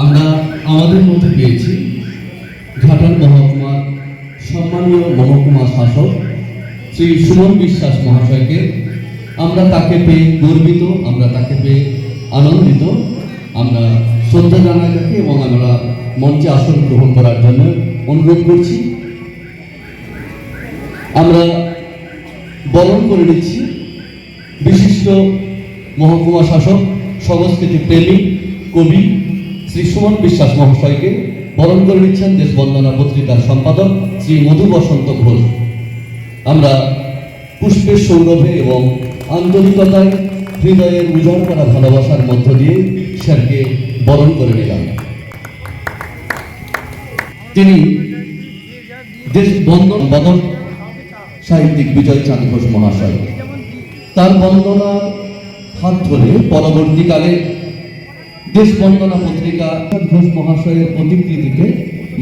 আমরা আমাদের মধ্যে পেয়েছি ঘাটাল মহকুমার সম্মানীয় মহকুমা শাসক শ্রী সুমন বিশ্বাস মহাশয়কে। আমরা তাকে পেয়ে গর্বিত, আমরা তাকে পেয়ে আনন্দিত। আমরা শ্রদ্ধা জানাই তাকে এবং আমরা মঞ্চে আসন গ্রহণ করার জন্য অনুরোধ করছি। আমরা বরণ করে নিচ্ছি বিশিষ্ট মহকুমা শাসক, সংস্কৃতি প্রেমী, কবি শ্রী সুমন বিশ্বাস মহাশয়কে বরণ করে নিচ্ছেন দেশ বন্দনা পত্রিকার সম্পাদক শ্রী মধু বসন্ত ঘোষ। আমরা পুষ্পের সৌরভে এবং আন্তরিকতায় হৃদয়ের উজাড় করা ভালোবাসার মধ্য দিয়ে স্যারকে বরণ করে নিলাম। তিনি দেশ বন্দন বদন সাহিত্যিক বিজয় চাঁদ ঘোষ মহাশয়। তার বন্দনা হাত ধরে পরবর্তীকালে দেশ বন্দনা পত্রিকা ঘোষ মহাশয়ের প্রতিকৃতিকে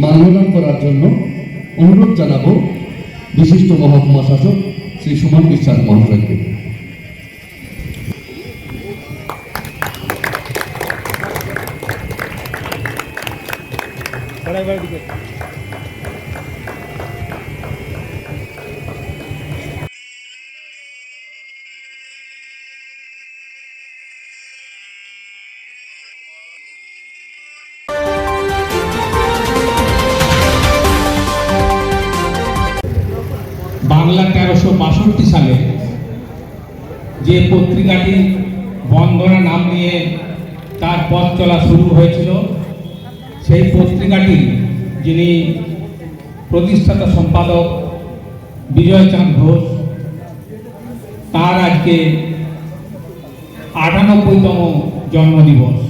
মাল্যদান করার জন্য অনুরোধ জানাব বিশিষ্ট মহকুমা শাসক শ্রী সুমন বিশ্বাস মহাশয়কে। বাংলা তেরোশো বাষট্টি সালে যে পত্রিকাটি বন্দনা নাম নিয়ে তার পথ চলা শুরু হয়েছিল, সেই পত্রিকাটি যিনি প্রতিষ্ঠাতা সম্পাদক বিজয়চাঁদ ঘোষ, তার আজকে আটানব্বইতম জন্মদিবস।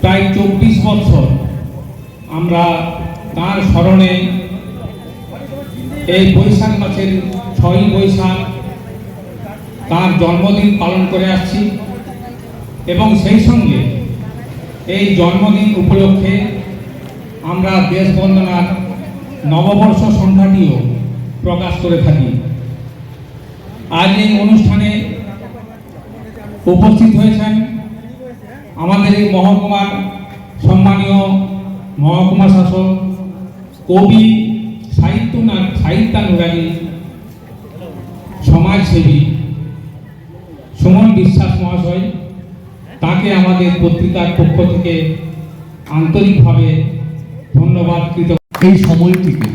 প্রায় চব্বিশ বছর আমরা তার স্মরণে এই বৈশাখ মাসের ছয়ই বৈশাখ তার জন্মদিন পালন করে আসছি। এবং সেই সঙ্গে এই জন্মদিন উপলক্ষে আমরা দেশ বন্দনার নববর্ষ সংখ্যাটিও প্রকাশ করে থাকি। আজ এই অনুষ্ঠানে উপস্থিত হয়েছেন আমাদের এই মহকুমার সম্মানীয় মহকুমা শাসক কবি সাহিত্য সাহিত্যানুরাগী সমাজসেবী। সুমন বিশ্বাস মহাশয়, তাকে আমাদের পত্রিকার পক্ষ থেকে আন্তরিকভাবে ধন্যবাদ কৃত এই সময়টিকে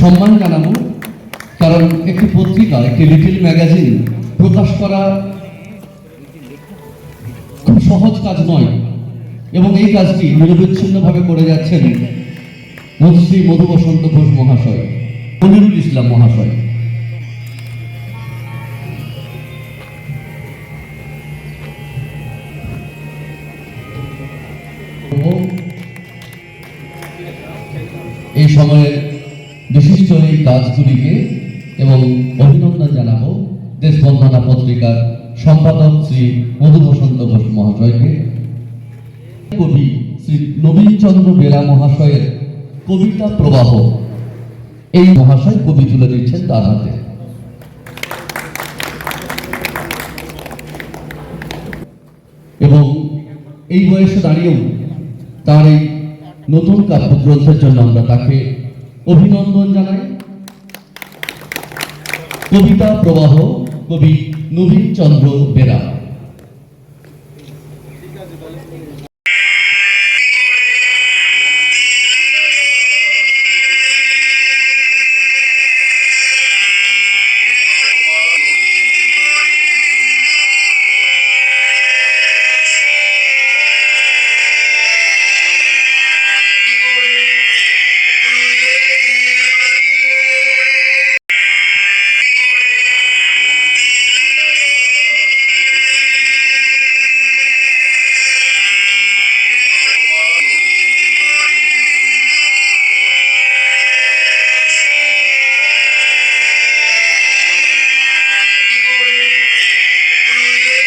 সম্মান জানাব, কারণ একটি পত্রিকা, একটি লিটিল ম্যাগাজিন প্রকাশ করা খুব সহজ কাজ নয়, এবং এই কাজটি নিরবিচ্ছিন্নভাবে করে যাচ্ছেন মধুশ্রী মধু বসন্ত ঘোষ মহাশয়? মনিরুল ইসলাম মহাশয়। এই সময়ে বিশিষ্ট এই কাজগুলিকে এবং অভিনন্দন জানাব দেশবন্দনা পত্রিকার সম্পাদক শ্রী মধু বসন্ত ঘোষ মহাশয়কে। কবি শ্রী নবীনচন্দ্র বেরা মহাশয়ের কবিতা প্রবাহ। এই মহাশয় কবি তুলে দিচ্ছেন তার হাতে। এবং এই বয়সে দাঁড়িয়েও তার এই নতুন কাব্যগ্রন্থের জন্য আমরা তাকে অভিনন্দন জানাই। কবিতা প্রবাহ, কবি নবীন চন্দ্র বেরা।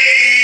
Hey!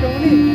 用力